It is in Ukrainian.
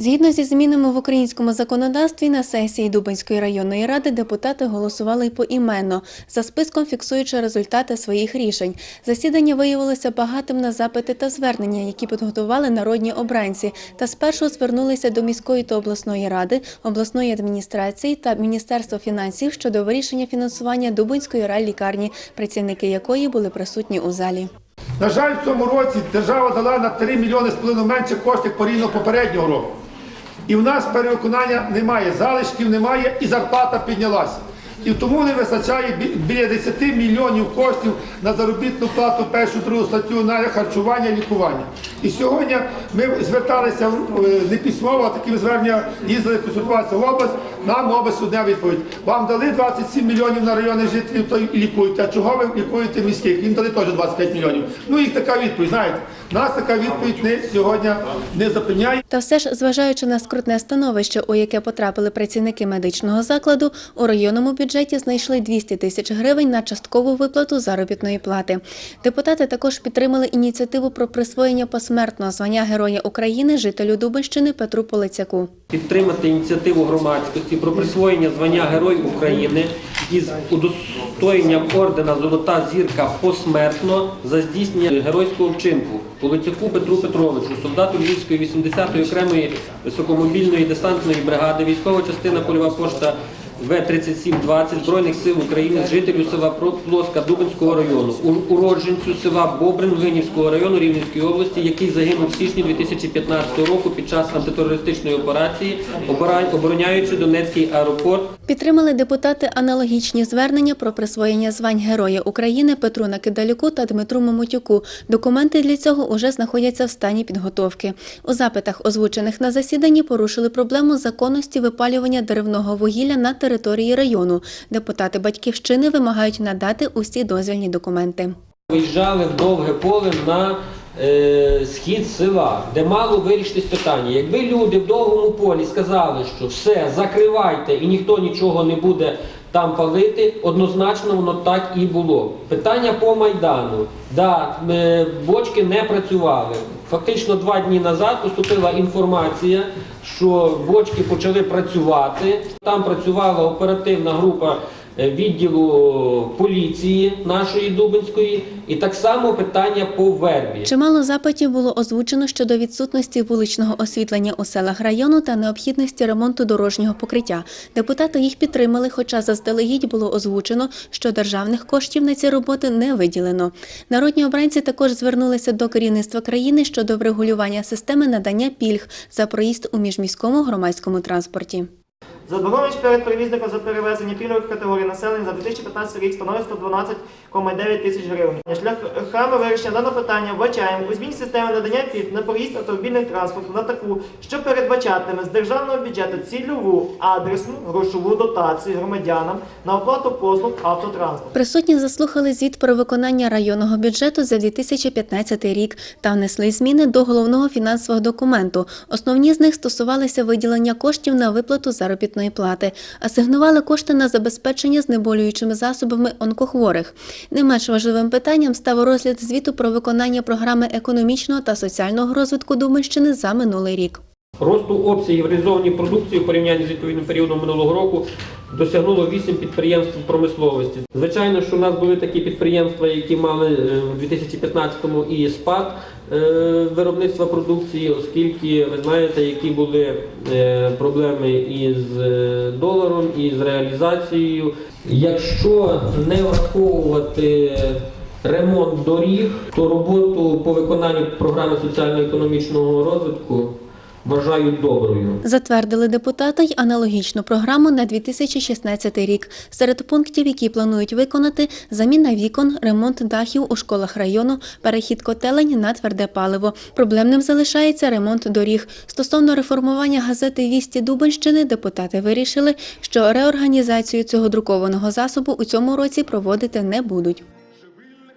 Згідно зі змінами в українському законодавстві, на сесії Дубинської районної ради депутати голосували поіменно, за списком фіксуючи результати своїх рішень. Засідання виявилося багатим на запити та звернення, які підготували народні обранці, та спершу звернулися до міської та обласної ради, обласної адміністрації та Міністерства фінансів щодо вирішення фінансування Дубинської райлікарні, працівники якої були присутні у залі. На жаль, в цьому році держава дала на 3 мільйони з половиною менше коштів порівняно попереднього року. І в нас перевиконання немає, залишків немає і зарплата піднялася. І тому не вистачає біля 10 мільйонів коштів на заробітну плату першу другу статтю на харчування, лікування. І сьогодні ми зверталися е, не письмово, а таким зверненням їздили консультуватися в область. Нам область одна відповідь. Вам дали 27 мільйонів на райони жителів, то і лікуйте. А чого ви лікуєте міських? Їм дали теж 25 мільйонів. Ну їх така відповідь. Знаєте, нас така відповідь не сьогодні не запевняє. Та все ж, зважаючи на скрутне становище, у яке потрапили працівники медичного закладу, у районному бюджеті знайшли 200 тисяч гривень на часткову виплату заробітної плати. Депутати також підтримали ініціативу про присвоєння посмертного звання Героя України жителю Дубинщини Петру Полицяку. підтримати ініціативу громадськості про присвоєння звання Герой України із удостоєнням ордена Золота зірка посмертно за здійснення геройського вчинку Полицяку Петру Петровичу, солдату Львівської 80-ї окремої високомобільної десантної бригади, військова частина польова пошта. В-3720 Збройних сил України з жителю села Плоска Дубинського району, уродженцю села Бобрин Глинівського району Рівненської області, який загинув в січні 2015 року під час антитерористичної операції, обороняючи Донецький аеропорт Підтримали депутати аналогічні звернення про присвоєння звань Героя України Петру Накидалюку та Дмитру Мамотюку. Документи для цього уже знаходяться в стані підготовки. У запитах, озвучених на засіданні, порушили проблему законності випалювання деревного вугілля на території району. Депутати батьківщини вимагають надати усі дозвільні документи. Виїжджали в довге поле на е, схід села, де мало вирішитись питання. Якби люди в довгому полі сказали, що все, закривайте і ніхто нічого не буде там палити, однозначно воно так і було. Питання по Майдану. Да, бочки не працювали. Фактично два дні назад поступила інформація, що бочки почали працювати. Там працювала оперативна група відділу поліції нашої Дубинської, і так само питання по вербі. Чимало запитів було озвучено щодо відсутності вуличного освітлення у селах району та необхідності ремонту дорожнього покриття. Депутати їх підтримали, хоча заздалегідь було озвучено, що державних коштів на ці роботи не виділено. Народні обранці також звернулися до керівництва країни щодо врегулювання системи надання пільг за проїзд у міжміському громадському транспорті. Заборгованість перед перевізником за перевезення пільгових категорій населення за 2015 рік становить 112,9 тисяч гривень. Шляхами вирішення даного питання вбачаємо у зміні системи надання пільг на проїзд автомобільним транспортом на таку, що передбачатиме з державного бюджету цільову адресну грошову дотацію громадянам на оплату послуг автотранспорту. Присутні заслухали звіт про виконання районного бюджету за 2015 рік та внесли зміни до головного фінансового документу. Основні з них стосувалися виділення коштів на виплату заробітної плати, асигнували кошти на забезпечення знеболюючими засобами онкохворих. Не менш важливим питанням став розгляд звіту про виконання програми економічного та соціального розвитку Думанщини за минулий рік. Росту обсягів реалізованої продукції у порівнянні з відповідним періодом минулого року досягнуло 8 підприємств промисловості. Звичайно, що у нас були такі підприємства, які мали е, в 2015-му і спад е, виробництва продукції, оскільки ви знаєте, які були е, проблеми із доларом, і з реалізацією. Якщо не враховувати ремонт доріг, то роботу по виконанню програми соціально-економічного розвитку вважаю доброю. Затвердили депутати й аналогічну програму на 2016 рік. Серед пунктів, які планують виконати, заміна вікон, ремонт дахів у школах району, перехід котелень на тверде паливо. Проблемним залишається ремонт доріг. Стосовно реформування газети «Вісті Дубенщини» депутати вирішили, що реорганізацію цього друкованого засобу у цьому році проводити не будуть.